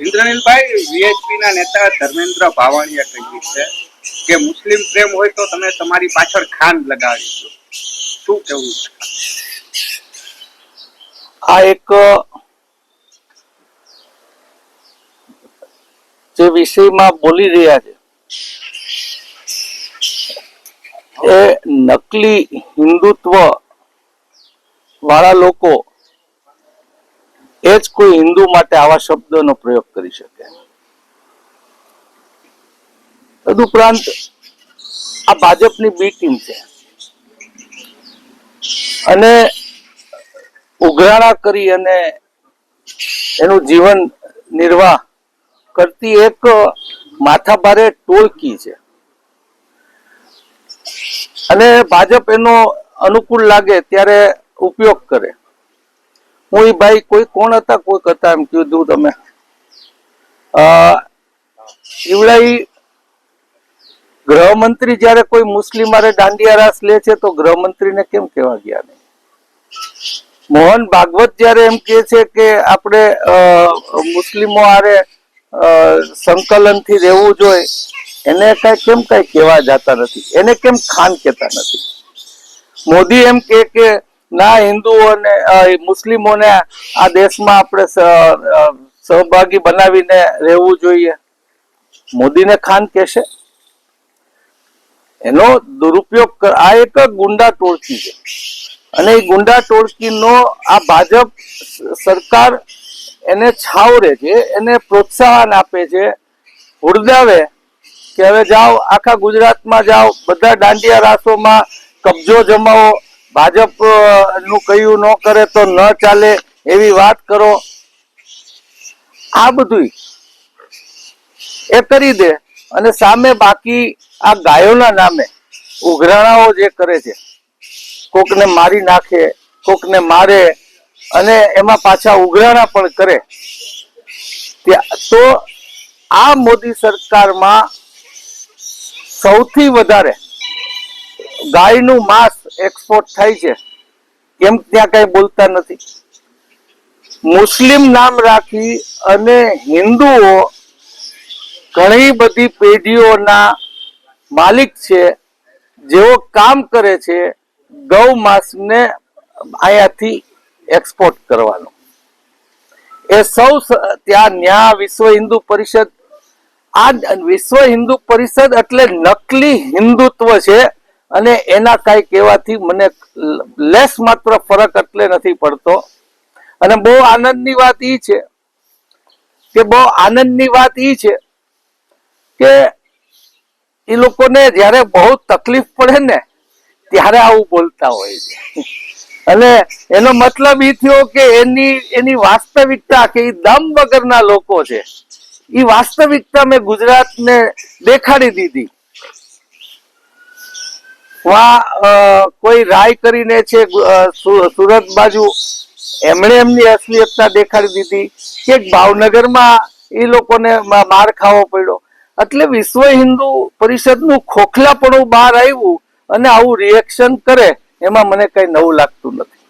ઇન્દ્રનીલભાઈ VHP ના નેતા ધર્મેન્દ્ર ભાવાણીએ કહ્યું છે કે મુસ્લિમ પ્રેમ હોય તો તમે તમારી પાછળ ખાન લગાડીશું શું કેવું છે? આ એક જે વિષયમાં બોલી રહ્યા છે, એ નકલી હિન્દુત્વ વાળા લોકો એ જ કોઈ હિન્દુ માટે આવા શબ્દનો પ્રયોગ કરી શકે. તદુપરાંત આ ભાજપની બી ટીમ છે. અને ઉઘરાણા કરી અને એનું જીવન નિર્વાહ કરતી એક માથાભારે ટોળકી છે. અને ભાજપ એનો અનુકૂળ લાગે ત્યારે ઉપયોગ કરે. હું ભાઈ કોઈ કોણ હતા? કોઈક હતા એમ કીધું તમે? શિવડાઈ ગૃહમંત્રી જયારે કોઈ મુસ્લિમ મારે દાંડિયા રાસ લે છે, તો ગૃહમંત્રીને કેમ કહેવા ગયા નહીં? મોહન ભાગવત જ્યારે એમ કે છે કે આપણે મુસ્લિમો આરે સંકલનથી રહેવું જોઈએ, એને કઈ કેમ કઈ કહેવા જતા નથી? એને કેમ ખાન કહેતા નથી? મોદી એમ કે ના, હિન્દુઓને મુસ્લિમોને આ દેશમાં આપણે સહભાગી બનાવીને રહેવું જોઈએ. મોદીને ખાન કહેશે. એનો દુરુપયોગ આ એક ગુંડા ટોળકી છે. અને એ ગુંડા ટોળકીનો આ ભાજપ સરકાર એને છાવરે છે, એને પ્રોત્સાહન આપે છે હુરદાવે કે હવે જાઓ, આખા ગુજરાતમાં જાઓ, બધા દાંડિયા રાસોમાં કબજો જમાવો ભાજપનું કયું ન કરે તો ન ચાલે એવી વાત કરો. આ બધું એ કરી દે અને સામે બાકી આ ગાયોના નામે ઉઘરાણાઓ જે કરે છે, કોકને મારી નાખે, કોકને મારે અને એમાં પાછા ઉઘરાણા પણ કરે. તો આ મોદી સરકારમાં સૌથી વધારે ગાયનું માંસ એક્સપોર્ટ થાય છે. કેમ ત્યાં કઈ બોલતા નથી. મુસ્લિમ નામ રાખી અને હિન્દુઓ ઘણી બધી પેઢીઓના માલિક છે, જેઓ કામ કરે છે ગૌ માંસને અહીંયાથી એક્સપોર્ટ કરવાનો. એ સૌ, ત્યાં ન્યા વિશ્વ હિન્દુ પરિષદ, આ વિશ્વ હિન્દુ પરિષદ એટલે નકલી હિન્દુત્વ છે. અને એના કાંઈ કહેવાથી મને લેસ માત્ર ફરક એટલે નથી પડતો. અને બહુ આનંદની વાત એ છે કે બહુ આનંદની વાત એ છે કે એ લોકોને જ્યારે બહુ તકલીફ પડે ને ત્યારે આવું બોલતા હોય છે. અને એનો મતલબ એ થયો કે એની એની વાસ્તવિકતા કે એ દમ વગરના લોકો છે. એ વાસ્તવિકતા મેં ગુજરાતને દેખાડી દીધી. વા અ, કોઈ રાય કરીને છે સુરત બાજુ એમણે એમની અસલિયતતા દેખાડી દીધી કે ભાવનગરમાં એ લોકોને માર ખાવો પડ્યો. એટલે વિશ્વ હિન્દુ પરિષદનું ખોખલાપણું બહાર આવ્યું અને આવું રિએક્શન કરે એમાં મને કઈ નવું લાગતું નથી.